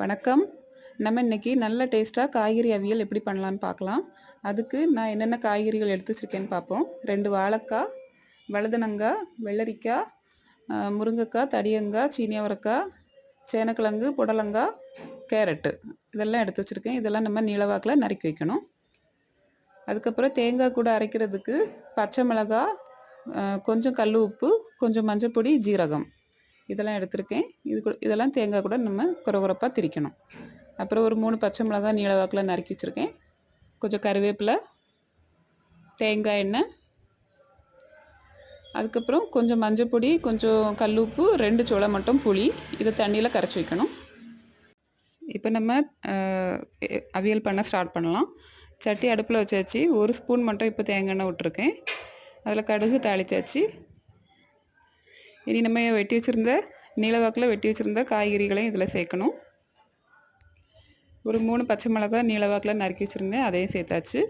வணக்கம். நம்ம இன்னைக்கு நல்ல டேஸ்ட்டாக காய்கறி அவியல் எப்படி பண்ணலான்னு பார்க்கலாம். அதுக்கு நான் என்னென்ன காய்கறிகள் எடுத்து வச்சுருக்கேன்னு பார்ப்போம். ரெண்டு வாழைக்காய் வழுதுனங்காய் வெள்ளரிக்காய் முருங்கைக்காய் தடியங்காய் சீனியவரக்காய் சேனக்கிழங்கு புடலங்காய் கேரட்டு. இதெல்லாம் எடுத்து வச்சுருக்கேன். இதெல்லாம் நம்ம நீளவாக்கில் நறுக்கி வைக்கணும். அதுக்கப்புறம் தேங்காய் கூட அரைக்கிறதுக்கு பச்சை மிளகாய் கொஞ்சம் கல் உப்பு கொஞ்சம் மஞ்சள் பொடி ஜீரகம். இதெல்லாம் எடுத்திருக்கேன். இது இதெல்லாம் தேங்காய் கூட நம்ம குறகுறப்பாக திரிக்கணும். அப்புறம் ஒரு மூணு பச்சை மிளகாய் நீளவாக்கில் நறுக்கி வச்சுருக்கேன். கொஞ்சம் கருவேப்பிலை தேங்காய் எண்ணெய் அதுக்கப்புறம் கொஞ்சம் மஞ்சப்பொடி கொஞ்சம் கல்லுப்பு ரெண்டு சோளம் மட்டும் புளி. இதை தண்ணியில் கரைச்சி வைக்கணும். இப்போ நம்ம அவியல் பண்ண ஸ்டார்ட் பண்ணலாம். சட்டி அடுப்பில் வச்சாச்சு. ஒரு ஸ்பூன் மட்டும் இப்போ தேங்காய் எண்ணெய் விட்டுருக்கேன். அதில் கடுகு தாளிச்சாச்சு. இனி நம்ம வெட்டி வச்சுருந்த நீளவாக்கில் வெட்டி வச்சுருந்த காய்கறிகளையும் இதில் சேர்க்கணும். ஒரு மூணு பச்சை மிளகாய் நீளவாக்கில் நறுக்கி வச்சுருந்தேன் அதையும் சேர்த்தாச்சு.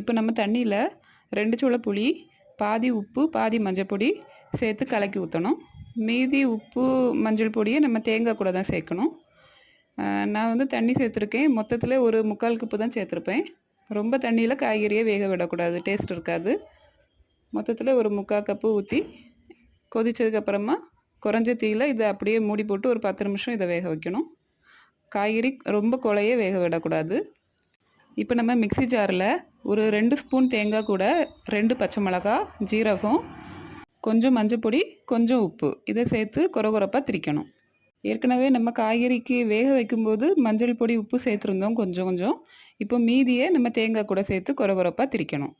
இப்போ நம்ம தண்ணியில் ரெண்டு சூளை புளி பாதி உப்பு பாதி மஞ்சள் பொடி சேர்த்து கலக்கி ஊற்றணும் மீதி உப்பு மஞ்சள் பொடியை நம்ம தேங்காய் கூட தான் சேர்க்கணும். நான் வந்து தண்ணி சேர்த்துருக்கேன். மொத்தத்தில் ஒரு முக்கால் கப்பு தான் சேர்த்துருப்பேன். ரொம்ப தண்ணியில் காய்கறியை வேக விடக்கூடாது. டேஸ்ட் இருக்காது. மொத்தத்தில் ஒரு முக்கால் கப்பு ஊற்றி கொதிச்சதுக்கப்புறமா குறைஞ்ச தீயில் இதை அப்படியே மூடி போட்டு ஒரு பத்து நிமிஷம் இதை வேக வைக்கணும். காய்கறி ரொம்ப குழைய வேக விடக்கூடாது. இப்போ நம்ம மிக்ஸி ஜாரில் ஒரு ரெண்டு ஸ்பூன் தேங்காய் கூட ரெண்டு பச்சை மிளகாய் ஜீரகம் கொஞ்சம் மஞ்சள் பொடி கொஞ்சம் உப்பு. இதை சேர்த்து குறகுறப்பாக திரிக்கணும். ஏற்கனவே நம்ம காய்கறிக்கு வேக வைக்கும்போது மஞ்சள் பொடி உப்பு சேர்த்துருந்தோம் கொஞ்சம் கொஞ்சம். இப்போ மீதியை நம்ம தேங்காய் கூட சேர்த்து குறகுறப்பாக திரிக்கணும்.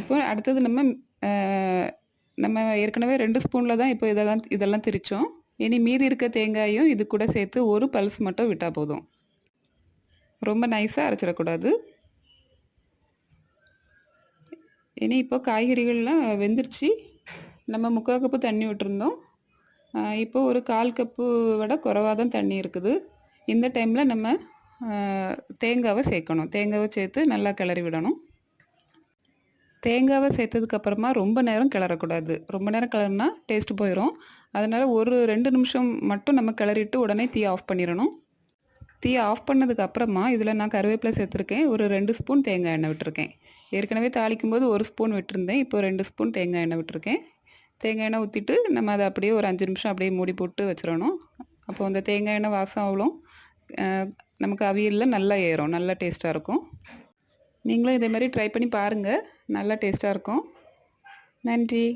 இப்போ அடுத்தது நம்ம நம்ம ஏற்கனவே ரெண்டு ஸ்பூனில் தான் இப்போ இதெல்லாம் இதெல்லாம் திரித்தோம் இனி மீதி இருக்க தேங்காயும் இது கூட சேர்த்து ஒரு பல்ஸ் மட்டும் விட்டால் போதும். ரொம்ப நைஸாக அரைச்சிடக்கூடாது. இனி இப்போ காய்கறிகள்லாம் வெந்துருச்சு. நம்ம முக்கால் கப்பு தண்ணி விட்டுருந்தோம். இப்போ ஒரு கால் கப்பு விட குறைவாக தான் தண்ணி இருக்குது. இந்த டைமில் நம்ம தேங்காவை சேர்க்கணும். தேங்காவை சேர்த்து நல்லா கிளறி விடணும். தேங்காவை சேர்த்ததுக்கப்புறமா ரொம்ப நேரம் கிளறக்கூடாது. ரொம்ப நேரம் கிளறுனா டேஸ்ட் போயிடும் அதனால் ஒரு ரெண்டு நிமிஷம் மட்டும் நம்ம கிளறிட்டு உடனே தீ ஆஃப் பண்ணிடணும் தீ ஆஃப் பண்ணதுக்கு அப்புறமா இதில் நான் கருவேப்பிலை சேர்த்துருக்கேன். ஒரு ரெண்டு ஸ்பூன் தேங்காய் எண்ணெய் விட்டுருக்கேன். ஏற்கனவே தாளிக்கும் போது ஒரு ஸ்பூன் விட்டுருந்தேன். இப்போ ரெண்டு ஸ்பூன் தேங்காய் எண்ணெய் விட்டுருக்கேன். தேங்காய் எண்ணெய் ஊற்றிட்டு நம்ம அதை அப்படியே ஒரு அஞ்சு நிமிஷம் அப்படியே மூடி போட்டு வச்சிடணும் அப்போ அந்த தேங்காய் எண்ணெய் வாசம் அவ்வளோ நமக்கு அவியலில் நல்லா ஏறும். நல்லா டேஸ்ட்டாக இருக்கும். நீங்களும் இதே மாதிரி ட்ரை பண்ணி பாருங்கள் நல்லா டேஸ்ட்டாக இருக்கும். நன்றி.